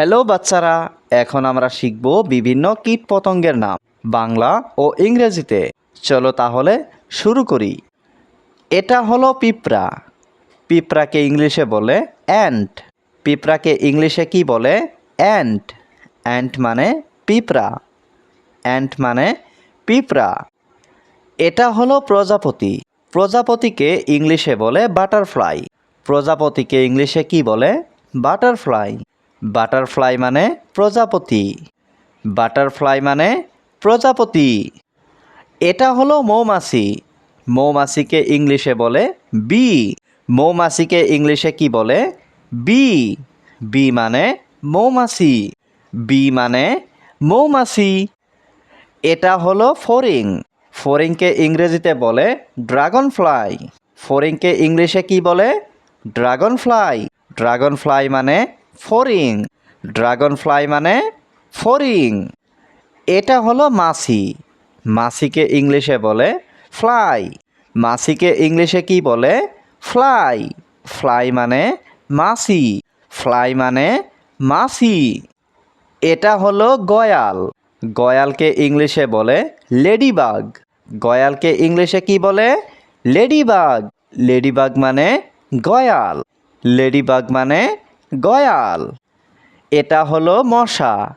Hello বাচ্চারা, এখন আমরা শিখব বিভিন্ন কীট পতঙ্গের নাম, বাংলা ও ইংরেজিতে। চলো তাহলে শুরু করি। এটা হলো পিঁপড়া। পিঁপড়াকে ইংলিশে বলে অ্যান্ট পিঁপড়াকে ইংলিশে কি বলে? অ্যান্ট অ্যান্ট মানে পিঁপড়া। অ্যান্ট মানে পিঁপড়া। এটা হলো প্রজাপতি। প্রজাপতিকে ইংলিশে বলে বাটারফ্লাই। প্রজাপতিকে ইংলিশে কি বলে? বাটারফ্লাই। বাটারফ্লাই মানে প্রজাপতি। বাটারফ্লাই মানে প্রজাপতি। এটা হলো মৌমাছি। মৌমাছিকে ইংলিশে বলে বি। মৌমাছিকে ইংলিশে কি বলে? বি। বি মানে মৌমাছি। বি মানে মৌমাছি। এটা হলো ফরিং। ফরিংকে ইংরেজিতে বলে ড্রাগন ফ্লাই ফরিংকে ইংলিশে কি বলে? ড্রাগন ফ্লাই ড্রাগন ফ্লাই মানে ফরিং। ড্রাগন ফ্লাই মানে ফরিং। এটা হলো মাছি। মাছিকে ইংলিশে বলে ফ্লাই। মাছিকে ইংলিশে কি বলে? ফ্লাই। ফ্লাই মানে মাছি। ফ্লাই মানে মাছি। এটা হলো গয়াল। গয়ালকে ইংলিশে বলে লেডিবাগ। গয়ালকে ইংলিশে কি বলে? লেডিবাগ। লেডিবাগ মানে গয়াল। লেডিবাগ মানে গয়াল। এটা হলো মশা।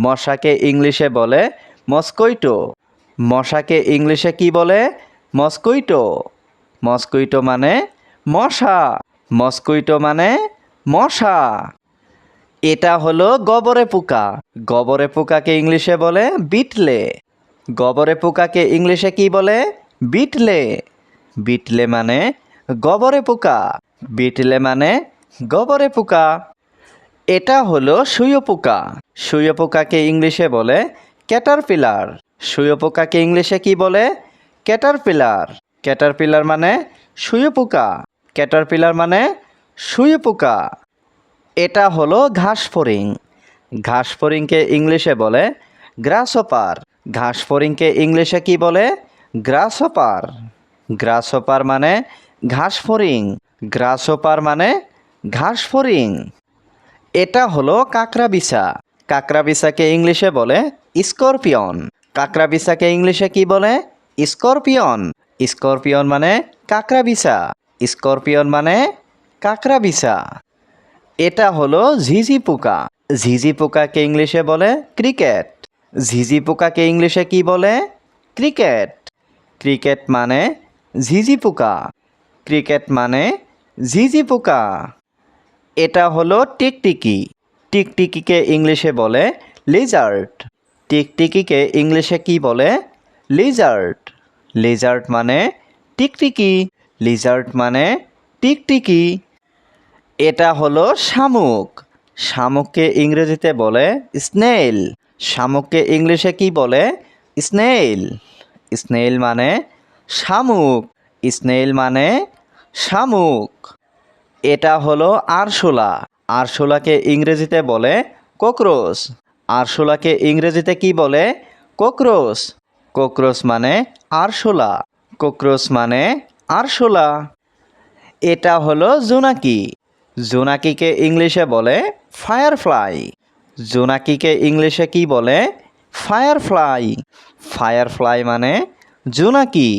মশাকে ইংলিশে বলে মস্কইটো। মশাকে ইংলিশে কি বলে? মস্কুইটো। মস্কুইটো মানে মশা। মস্কুইটো মানে মশা। এটা হলো গবরে পোকা। গবরে পোকাকে ইংলিশে বলে বিটলে। গবরে পোকাকে ইংলিশে কি বলে? বিটলে। বিটলে মানে গবরে পোকা। বিটলে মানে গবরে পোকা। এটা হলো সুয়ো পোকা। সুয়ো পোকাকে ইংলিশে বলে ক্যাটারপিলার। সুয়ো পোকাকে ইংলিশে কি বলে? ক্যাটারপিলার। ক্যাটারপিলার মানে সুয়ো পোকা। ক্যাটারপিলার মানে সুয়ো পোকা। এটা হলো ঘাস ফড়িংকে ইংলিশে বলে গ্রাসহপার ঘাস ফড়িংকে ইংলিশে কি বলে? গ্রাসহপার গ্রাসহপার মানে ঘাস ফড়িং গ্রাসহপার মানে ঘাস ফড়িং এটা হলো কাকরা বিছা কাকরা বিছাকে ইংলিশে বলে স্করপিয়ন। কাকরা বিছাকে ইংলিশে কি বলে? স্করপিয়ন। স্করপিয়ন মানে কাকরা বিছা স্করপিয়ন মানে কাকরা বিছা এটা হলো ঝিঝি পোকা। ঝিঝি পোকাকে ইংলিশে বলে ক্রিকেট। ঝিঝি পোকাকে ইংলিশে কি বলে? ক্রিকেট। ক্রিকেট মানে ঝিঝি পোকা। ক্রিকেট মানে ঝিঝি পোকা। এটা হলো টিকটিকি। টিকটিকিকে ইংলিশে বলে লিজার্ট টিকটিকিকে ইংলিশে কি বলে? লিজার্ট লিজার্ট মানে টিকটিকি। লিজার্ট মানে টিকটিকি। এটা হলো শামুক। শামুককে ইংরেজিতে বলে স্নেইল শামুককে ইংলিশে কি বলে? স্নেইল স্নেইল মানে শামুক। স্নেইল মানে শামুক। এটা হলো আরশোলা। আরশোলাকে ইংরেজিতে বলে কোকরোচ। আরশোলাকে ইংরেজিতে কি বলে? কোকরোচ। কোকরোচ মানে আরশোলা। কোকরোচ মানে আরশোলা। এটা হলো জোনাকি। জোনাকিকে ইংলিশে বলে ফায়ারফ্লাই। জোনাকিকে ইংলিশে কি বলে? ফায়ারফ্লাই। ফায়ারফ্লাই মানে জোনাকি।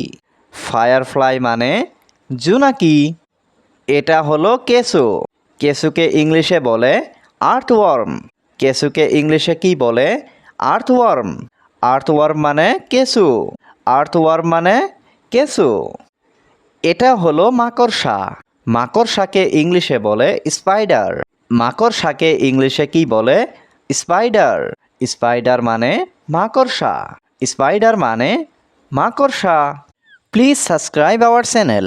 ফায়ারফ্লাই মানে জোনাকি। এটা হলো কেঁচো। কেঁচুকে ইংলিশে বলে আর্থওয়ার্ম কেঁচুকে ইংলিশে কি বলে? আর্থওয়ার্ম আর্থওয়ার্ম মানে কেঁচু। আর্থওয়ার্ম মানে কেঁচু। এটা হলো মাকড়সা। মাকড়সাকে ইংলিশে বলে স্পাইডার মাকড়সাকে ইংলিশে কি বলে? স্পাইডার স্পাইডার মানে মাকড়সা। স্পাইডার মানে মাকড়সা। Please subscribe our channel